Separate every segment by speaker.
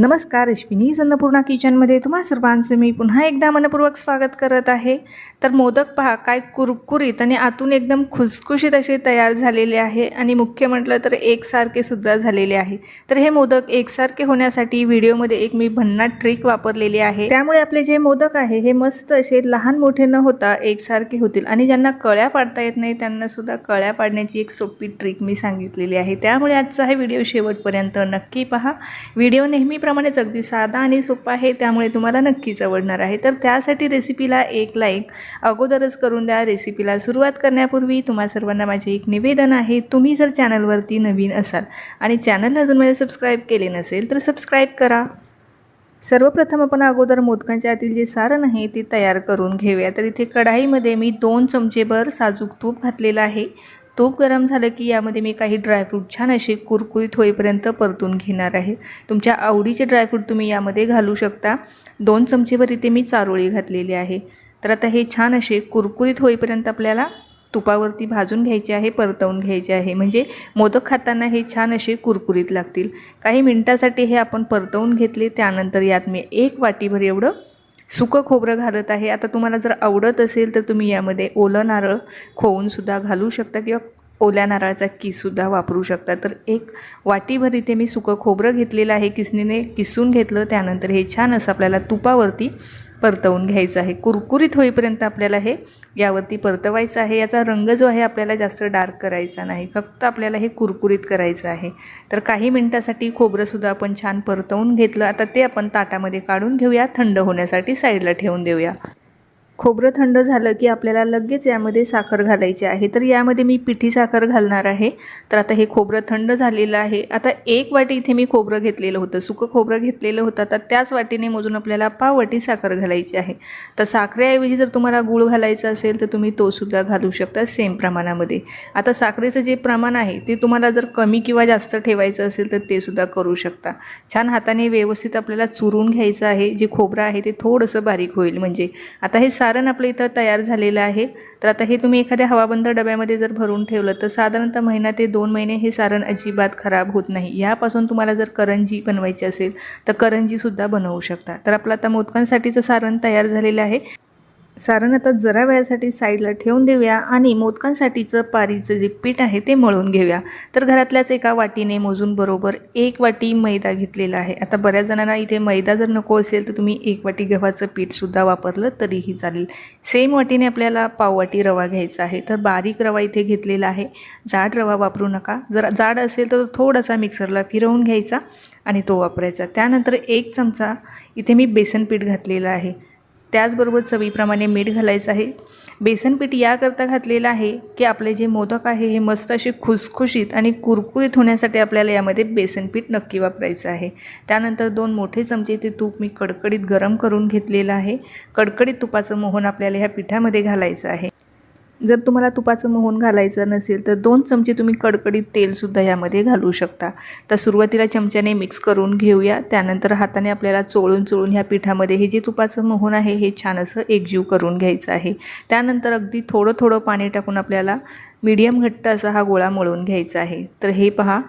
Speaker 1: नमस्कार अश्विनी अन्नपूर्णा किचनमध्ये तुम्हा सर्वांचं मी पुन्हा एकदा मनपूर्वक स्वागत करत आहे. तर मोदक पहा काय कुरकुरीत आणि आतून एकदम खुसखुशीत असे तयार झालेले आहे आणि मुख्य म्हटलं तर एकसारखे सुद्धा झालेले आहे. तर हे मोदक एकसारखे होण्यासाठी व्हिडिओमध्ये एक मी भन्नाट ट्रिक वापरलेली आहे. त्यामुळे आपले जे मोदक आहे हे मस्त असे लहान मोठे न होता एकसारखे होतील आणि ज्यांना कळ्या पाडता येत नाही त्यांना सुद्धा कळ्या पाडण्याची एक सोपी ट्रिक मी सांगितलेली आहे. त्यामुळे आजचा हे व्हिडिओ शेवटपर्यंत नक्की पहा. व्हिडिओ नेहमी नेहमीप्रमाणेच अगदी साधा आणि सोपा आहे त्यामुळे तुम्हाला नक्कीच आवडणार आहे. तर त्यासाठी रेसिपीला एक लाईक अगोदरच करून द्या. रेसिपीला सुरुवात करण्यापूर्वी तुम्हा सर्वांना माझे एक निवेदन आहे तुम्ही जर चॅनलवरती नवीन असाल आणि चॅनलला अजून माझे सबस्क्राईब केले नसेल तर सबस्क्राईब करा. सर्वप्रथम आपण अगोदर मोदकांच्या आतील जे सारण आहे ते तयार करून घेऊया. तर इथे कढाईमध्ये मी दोन चमचेभर साजूक तूप घातलेलं आहे. तूप गरम झालं की यामध्ये मी काही ड्रायफ्रूट छान असे कुरकुरीत होईपर्यंत परतून घेणार आहे. तुमच्या आवडीचे ड्रायफ्रूट तुम्ही यामध्ये घालू शकता. दोन चमचेभर इथे मी चारोळी घातलेली आहे. तर आता हे छान असे कुरकुरीत होईपर्यंत आपल्याला तुपावरती भाजून घ्यायचे आहे परतवून घ्यायचे आहे. म्हणजे मोदक खाताना हे छान असे कुरकुरीत लागतील. काही मिनटासाठी हे आपण परतवून घेतले. त्यानंतर यात मी एक वाटीभर एवढं सुकं खोबरं घालत आहे. आता तुम्हाला जर आवडत असेल तर तुम्ही यामध्ये ओलं नारळ खोवूनसुद्धा घालू शकता किंवा ओल्या नारळाचा किससुद्धा वापरू शकता. तर एक वाटीभर इथे मी सुकं खोबरं घेतलेलं आहे. किसनीने किसून घेतलं. त्यानंतर हे छान असं आपल्याला तुपावरती परतवून घ्यायचं आहे. कुरकुरीत होईपर्यंत आपल्याला हे यावरती परतवायचं आहे. याचा रंग जो आहे आपल्याला जास्त डार्क करायचा नाही. फक्त आपल्याला हे कुरकुरीत करायचं आहे. तर काही मिनटासाठी खोबरंसुद्धा आपण छान परतवून घेतलं. आता ते आपण ताटामध्ये काढून घेऊया. थंड होण्यासाठी साईडला ठेवून देऊया. खोबरं थंड झालं की आपल्याला लगेच यामध्ये साखर घालायची आहे. तर यामध्ये मी पिठी साखर घालणार आहे. तर आता हे खोबरं थंड झालेलं आहे. आता एक वाटी इथे मी खोबरं घेतलेलं होतं. सुकं खोबरं घेतलेलं होतं. तर त्याच वाटीने मोजून आपल्याला पाव वाटी साखर घालायची आहे. तर साखरेऐवजी जर तुम्हाला गूळ घालायचा असेल तर तुम्ही तोसुद्धा घालू शकता सेम प्रमाणामध्ये. आता साखरेचं जे प्रमाण आहे ते तुम्हाला जर कमी किंवा जास्त ठेवायचं असेल तर ते सुद्धा करू शकता. छान हाताने व्यवस्थित आपल्याला चुरून घ्यायचं आहे. जे खोबरं आहे ते थोडंसं बारीक होईल. म्हणजे आता हे सा सारण आपलं इथं तयार झालेलं आहे. तर आता हे तुम्ही एखाद्या हवाबंद डब्यामध्ये जर भरून ठेवलं तर साधारणतः महिना ते दोन महिने हे सारण अजिबात खराब होत नाही. यापासून तुम्हाला जर करंजी बनवायची असेल तर करंजीसुद्धा बनवू शकता. तर आपलं आता मोदकांसाठीचं सारण तयार झालेलं आहे. सारण आता जरा वेळासाठी साईडला ठेवून देऊया आणि मोदकांसाठीचं पारीचं जे पीठ आहे ते मळून घेऊया. तर घरातल्याच एका वाटीने मोजून बरोबर एक वाटी मैदा घेतलेला आहे. आता बऱ्याच जणांना इथे मैदा जर नको असेल तर तुम्ही एक वाटी गव्हाचं पीठसुद्धा वापरलं तरीही चालेल. सेम वाटीने आपल्याला पाववाटी रवा घ्यायचा आहे. तर बारीक रवा इथे घेतलेला आहे. जाड रवा वापरू नका. जर जाड असेल तर थोडासा मिक्सरला फिरवून घ्यायचा आणि तो वापरायचा. त्यानंतर एक चमचा इथे मी बेसन पीठ घातलेलं आहे. त्याचबरोबर चवीप्रमाणे मीठ घालायचं आहे. बेसनपीठ याकरता घातलेलं आहे की आपले जे मोदक आहे हे मस्त असे खुसखुशीत आणि कुरकुरीत होण्यासाठी आपल्याला यामध्ये बेसनपीठ नक्की वापरायचं आहे. त्यानंतर दोन मोठे चमचे ते तूप मी कडकडीत गरम करून घेतलेलं आहे. कडकडीत तुपाचं मोहन आपल्याला ह्या पिठामध्ये घालायचं आहे. जर तुम्हाला तुपाचं मोहन घालायचं नसेल तर दोन चमचे तुम्ही कडकडीत तेलसुद्धा यामध्ये घालू शकता. तर सुरुवातीला चमच्याने मिक्स करून घेऊया. त्यानंतर हाताने आपल्याला चोळून चोळून ह्या पिठामध्ये हे जे तुपाचं मोहन आहे हे छान असं एकजीव करून घ्यायचं आहे. त्यानंतर अगदी थोडं थोडं पाणी टाकून आपल्याला मीडियम घट्ट असा हा गोळा मळून घ्यायचा आहे. तर हे पहा.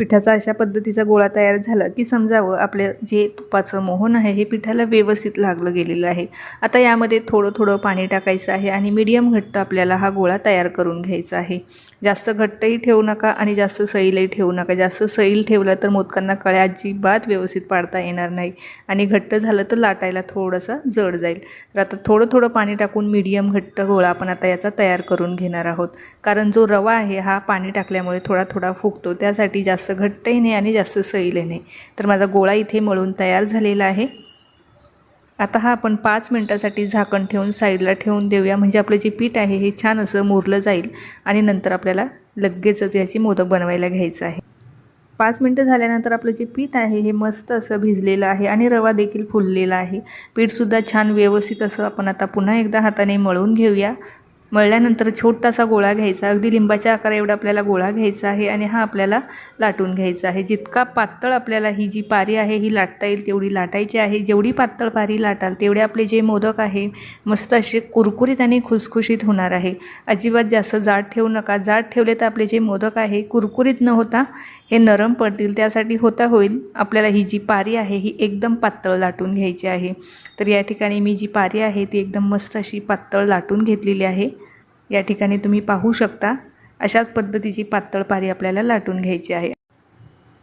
Speaker 1: पिठाचा अशा पद्धतीचा गोळा तयार झाला की समजावं आपल्या जे तुपाचं मोहन आहे हे पिठाला व्यवस्थित लागलं गेलेलं आहे. आता यामध्ये थोडं थोडं पाणी टाकायचं आहे आणि मीडियम घट्ट आपल्याला हा गोळा तयार करून घ्यायचा आहे. जास्त घट्टही ठेवू नका आणि जास्त सैलही ठेवू नका. जास्त सैल ठेवलं तर मोदकांना कळ्या अजिबात व्यवस्थित पाडता येणार नाही आणि घट्ट झालं तर लाटायला थोडंसं जड जाईल. तर आता थोडं थोडं पाणी टाकून मीडियम घट्ट गोळा आपण आता याचा तयार करून घेणार आहोत. कारण जो रवा आहे हा पाणी टाकल्यामुळे थोडा थोडा फुगतो त्यासाठी जास्त घट्टही नाही आणि जास्त सैलही नाही. तर माझा गोळा इथे मळून तयार झालेला आहे. आता हा आपण पाच मिनटासाठी झाकण ठेवून साईडला ठेवून देऊया. म्हणजे आपलं जे पीठ आहे हे छान असं मुरलं जाईल आणि नंतर आपल्याला लगेचच याची मोदक बनवायला घ्यायचं आहे. पाच मिनटं झाल्यानंतर आपलं जे पीठ आहे हे मस्त असं भिजलेलं आहे आणि रवा देखील फुललेला आहे. पीठसुद्धा छान व्यवस्थित असं आपण आता पुन्हा एकदा हाताने मळून घेऊया. मळल्यानंतर छोटासा गोळा घ्यायचा. अगदी लिंबाच्या आकारा एवढा आपल्याला गोळा घ्यायचा आहे आणि हा आपल्याला लाटून घ्यायचा आहे. जितका पातळ आपल्याला ही जी पारी आहे ही लाटता येईल तेवढी लाटायची आहे. जेवढी पातळ पारी लाटाल तेवढे आपले जे मोदक आहे मस्त असे कुरकुरीत आणि खुसखुशीत होणार आहे. अजिबात जास्त जाड ठेवू नका. जाड ठेवले तर आपले जे मोदक आहे कुरकुरीत न होता हे नरम पडतील. त्यासाठी होता होईल आपल्याला ही जी पारी आहे ही एकदम पातळ लाटून घ्यायची आहे. तर या ठिकाणी मी जी पारी आहे ती एकदम मस्त अशी पातळ लाटून घेतलेली आहे. या ठिकाणी तुम्ही पाहू शकता. अशाच पद्धतीची पातळ पारी आपल्याला लाटून घ्यायची आहे.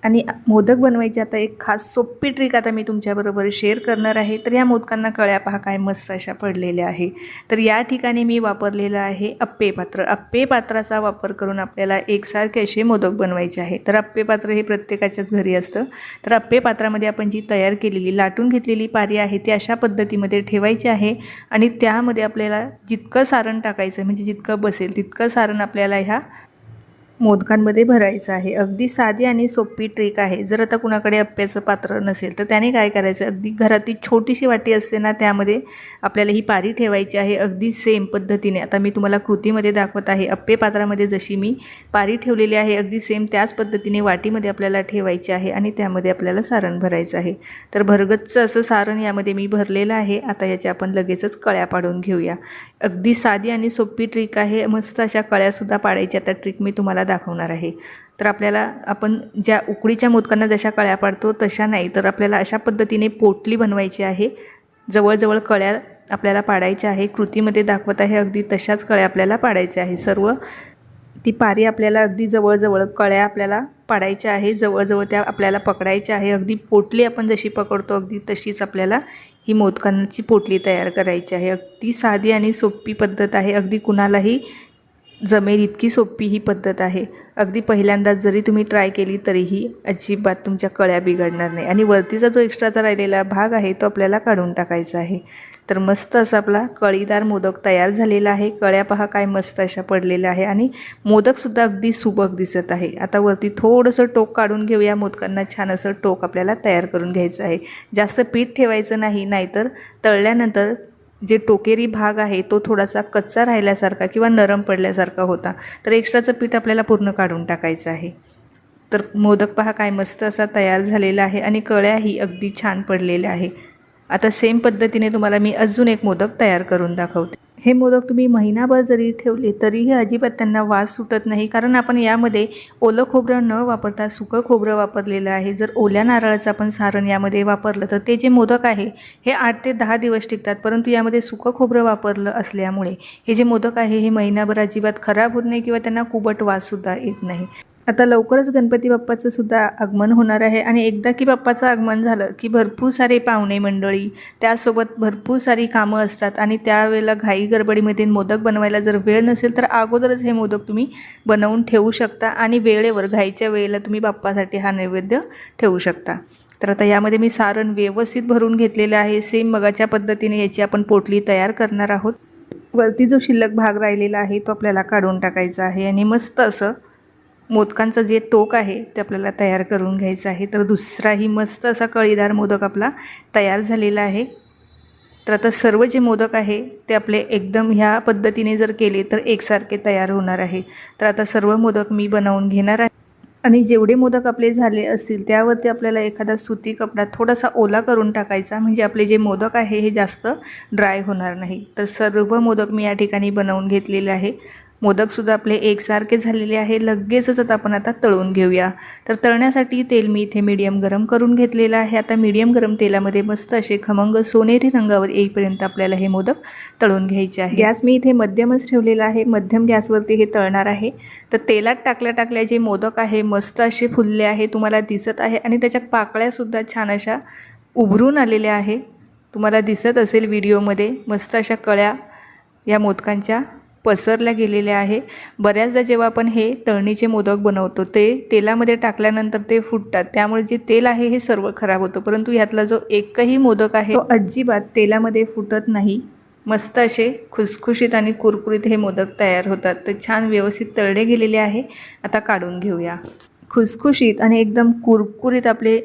Speaker 1: आणि मोदक बनवायची आता एक खास सोपी ट्रिक आता मी तुमच्याबरोबर शेअर करणार आहे. तर या मोदकांना कळ्या पहा काय मस्त अशा पडलेल्या आहे. तर या ठिकाणी मी वापरलेलं आहे अप्पे पात्र अप्पे पात्राचा वापर करून आपल्याला एकसारखे असे मोदक बनवायचे आहे तर अप्पे पात्र हे प्रत्येकाच्याच घरी असतं. तर अप्पे पात्रामध्ये आपण जी तयार केलेली लाटून घेतलेली पारी आहे ती अशा पद्धतीमध्ये ठेवायची आहे. आणि त्यामध्ये आपल्याला जितकं सारण टाकायचं म्हणजे जितकं बसेल तितकं सारण आपल्याला ह्या मोदकांमध्ये भरायचं आहे. अगदी साधी आणि सोपी ट्रिक आहे. जर आता कुणाकडे अप्प्याचं पात्र नसेल तर त्याने काय करायचं? अगदी घरातील छोटीशी वाटी असते ना त्यामध्ये आपल्याला ही पारी ठेवायची आहे. अगदी सेम पद्धतीने. आता मी तुम्हाला कृतीमध्ये दाखवत आहे. अप्पे पात्रामध्ये जशी मी पारी ठेवलेली आहे अगदी सेम त्याच पद्धतीने वाटीमध्ये आपल्याला ठेवायची आहे आणि त्यामध्ये आपल्याला सारण भरायचं आहे. तर भरगतचं असं सारण यामध्ये मी भरलेलं आहे. आता याच्या आपण लगेचच कळ्या पाडून घेऊया. अगदी साधी आणि सोपी ट्रिक आहे. मस्त अशा कळ्यासुद्धा पाडायची आता ट्रिक मी तुम्हाला दाखवणार आहे. तर आपल्याला आपण ज्या उकडीच्या मोदकांना जशा कळ्या पाडतो तशा नाही तर आपल्याला अशा पद्धतीने पोटली बनवायची आहे. जवळजवळ कळ्या आपल्याला पाडायच्या आहे. कृतीमध्ये दाखवत आहे अगदी तशाच कळ्या आपल्याला पाडायच्या आहे. सर्व ती पारी आपल्याला अगदी जवळजवळ कळ्या आपल्याला पाडायच्या आहे. जवळजवळ त्या आपल्याला पकडायच्या आहे. अगदी पोटली आपण जशी पकडतो अगदी तशीच आपल्याला ही मोदकांची पोटली तयार करायची आहे. अगदी साधी आणि सोपी पद्धत आहे. अगदी कुणालाही जमेल इतकी सोपी ही पद्धत आहे. अगदी पहिल्यांदाच जरी तुम्ही ट्राय केली तरीही अजिबात तुमच्या कळ्या बिघडणार नाही. आणि वरतीचा जो एक्स्ट्राचा राहिलेला भाग आहे तो आपल्याला काढून टाकायचा आहे. तर मस्त असा आपला कळीदार मोदक तयार झालेला आहे. कळ्या पहा काय मस्त अशा पडलेल्या आहे. आणि मोदकसुद्धा अगदी सुबक दिसत आहे. आता वरती थोडंसं टोक काढून घेऊया. मोदकांना छान असं टोक आपल्याला तयार करून घ्यायचं आहे. जास्त पीठ ठेवायचं नाही नाहीतर तळल्यानंतर जे टोकेरी भाग आहे तो थोडासा कच्चा राहिल्यासारखा किंवा नरम पडल्यासारखा होता तर एक्स्ट्राचं पीठ आपल्याला पूर्ण काढून टाकायचं आहे. तर मोदक पहा काय मस्त असा तयार झालेला आहे आणि कळ्याही अगदी छान पडलेल्या आहे. आता सेम पद्धतीने तुम्हाला मी अजून एक मोदक तयार करून दाखवते. हे मोदक तुम्ही महिनाभर जरी ठेवले तरीही अजिबात त्यांना वास सुटत नाही. कारण आपण यामध्ये ओलं खोबरं न वापरता सुकं खोबरं वापरलेलं आहे. जर ओल्या नारळाचं आपण सारण यामध्ये वापरलं तर ते जे मोदक आहे हे आठ ते दहा दिवस टिकतात. परंतु यामध्ये सुकं खोबरं वापरलं असल्यामुळे हे जे मोदक आहे हे महिनाभर अजिबात खराब होत नाही किंवा त्यांना कुबट वाससुद्धा येत नाही. आता लवकरच गणपती बाप्पाचं सुद्धा आगमन होणार आहे आणि एकदा की बाप्पाचं आगमन झालं की भरपूर सारे पाहुणे मंडळी त्यासोबत भरपूर सारी कामं असतात आणि त्यावेळेला घाई गडबडीमध्ये मोदक बनवायला जर वेळ नसेल तर अगोदरच हे मोदक तुम्ही बनवून ठेवू शकता आणि वेळेवर घाईच्या वेळेला तुम्ही बाप्पासाठी हा नैवेद्य ठेवू शकता. तर आता यामध्ये मी सारण व्यवस्थित भरून घेतलेलं आहे. सेम मगाच्या पद्धतीने याची आपण पोटली तयार करणार आहोत. वरती जो शिल्लक भाग राहिलेला आहे तो आपल्याला काढून टाकायचा आहे आणि मस्त असं मोदकांचं जे टोक आहे ते आपल्याला तयार करून घ्यायचं आहे. तर दुसराही मस्त असा कळीदार मोदक आपला तयार झालेला आहे. तर आता सर्व जे मोदक आहे ते आपले एकदम ह्या पद्धतीने जर केले तर एकसारखे तयार होणार आहे. तर आता सर्व मोदक मी बनवून घेणार आहे. आणि जेवढे मोदक आपले झाले असतील त्यावरती आपल्याला एखादा सुती कपडा थोडासा ओला करून टाकायचा म्हणजे आपले जे मोदक आहे हे जास्त ड्राय होणार नाही. तर सर्व मोदक मी या ठिकाणी बनवून घेतलेले आहे. मोदकसुद्धा आपले एकसारखे झालेले आहे. लगेचच आता आपण आता तळून घेऊया. तर तळण्यासाठी तेल मी इथे मीडियम गरम करून घेतलेलं आहे. आता मीडियम गरम तेलामध्ये मस्त असे खमंग सोनेरी रंगावर येईपर्यंत आपल्याला हे मोदक तळून घ्यायचे आहे. गॅस मी इथे मध्यमच ठेवलेला आहे. मध्यम गॅसवरती हे तळणार आहे. तर तेलात टाकल्या टाकल्या जे मोदक आहे मस्त असे फुलले आहे तुम्हाला दिसत आहे. आणि त्याच्या पाकळ्यासुद्धा छान अशा उभरून आलेल्या आहे. तुम्हाला दिसत असेल व्हिडिओमध्ये मस्त अशा कळ्या या मोदकांच्या. पसरल्या गेलेल्या आहे. बऱ्याचदा जेव्हा आपण हे तळणीचे मोदक बनवतो ते तेलामध्ये टाकल्यानंतर ते फुटतात. त्यामुळे जे तेल आहे हे सर्व खराब होतं. परंतु ह्यातला जो एकही मोदक आहे तो अजिबात तेलामध्ये फुटत नाही. मस्त असे खुसखुशीत आणि कुरकुरीत हे मोदक तयार होतात. तर छान व्यवस्थित तळले गेलेले आहे. आता काढून घेऊया. खुसखुशीत आणि एकदम कुरकुरीत आपले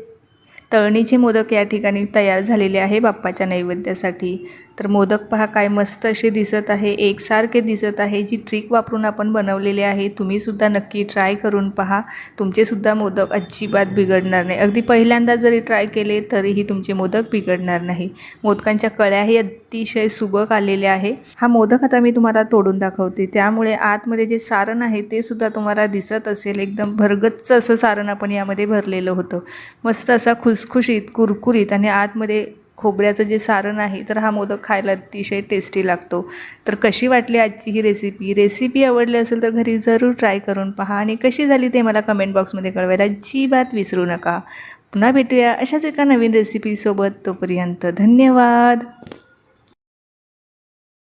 Speaker 1: तळणीचे मोदक या ठिकाणी तयार झालेले आहे बाप्पाच्या नैवेद्यासाठी. तर मोदक पहा काय मस्त असे दिसत आहे. एकसारखे दिसत आहे. जी ट्रिक वापरून आपण बनवलेले आहे तुम्हीसुद्धा नक्की ट्राय करून पहा. तुमचेसुद्धा मोदक अजिबात बिघडणार नाही. अगदी पहिल्यांदा जरी ट्राय केले तरीही तुमचे मोदक बिघडणार नाही. मोदकांच्या कळ्याही अतिशय सुबक आलेले आहे. हा मोदक आता मी तुम्हाला तोडून दाखवते. त्यामुळे आतमध्ये जे सारण आहे ते सुद्धा तुम्हाला दिसत असेल. एकदम भरगच्च असं सारण आपण यामध्ये भरलेलं होतं. मस्त असा खुसखुशीत कुरकुरीत आणि आतमध्ये खोबऱ्याचं जे सारण आहे तर हा मोदक खायला अतिशय टेस्टी लागतो. तर कशी वाटली आजची ही रेसिपी रेसिपी आवडली असेल तर घरी जरूर ट्राय करून पहा आणि कशी झाली ते मला कमेंट बॉक्समध्ये कळवायला अजिबात विसरू नका. पुन्हा भेटूया अशाच एका नवीन रेसिपीसोबत तोपर्यंत धन्यवाद.